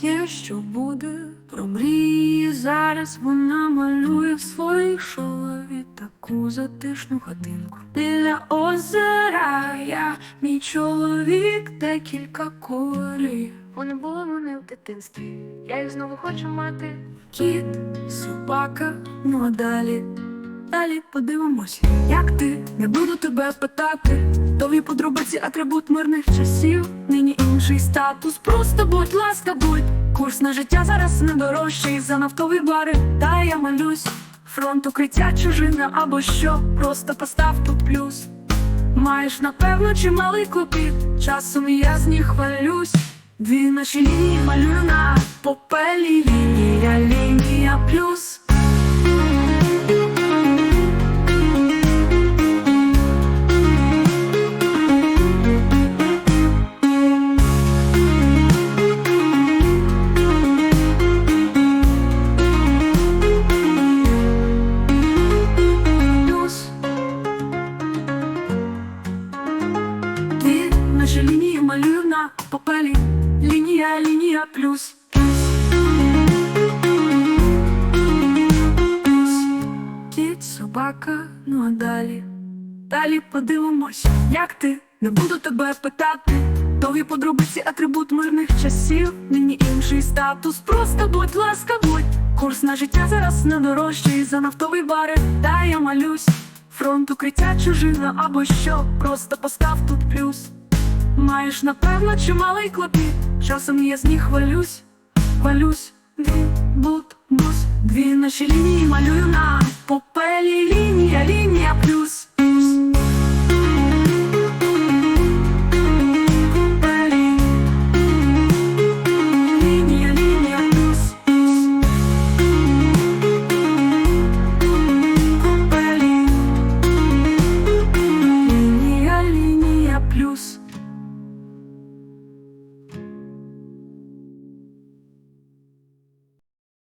те, що буде про мрії зараз вона малює в своїй шолові таку затишну хатинку. Біля озера я, мій чоловік, декілька кольорів. Вони були мене в дитинстві. Я їх знову хочу мати. Кіт, собака, ну а далі. Далі подивимось, як ти, не буду тебе питати. Дові подробиці, атрибут мирних часів. Нині інший статус. Просто будь ласка, будь. Курс на життя зараз не дорожчий за нафтові бари. Та я малюсь. Фронт укриття чужина або що. Просто постав тут плюс. Маєш, напевно, чималий клопіт. Часом я з них хвалюсь. Дві наші лінії малюю на попелі. Лінія, лінія плюс. Малюю на попелі. Лінія, лінія плюс. Кіт, собака, ну а далі. Далі подивимось, як ти, не буду тебе питати. Довгі подробиці, атрибут мирних часів, нині інший статус. Просто будь ласка, будь. Курс на життя зараз не дорожчий за нафтовий бари. Та я малюсь. Фронт укриття чужина або що. Просто постав тут плюс. Маєш, напевно, чималий клопіт. Часом я з них хвалюсь, хвалюсь. Дві, бут, бус. Дві наші лінії малюю на попелі.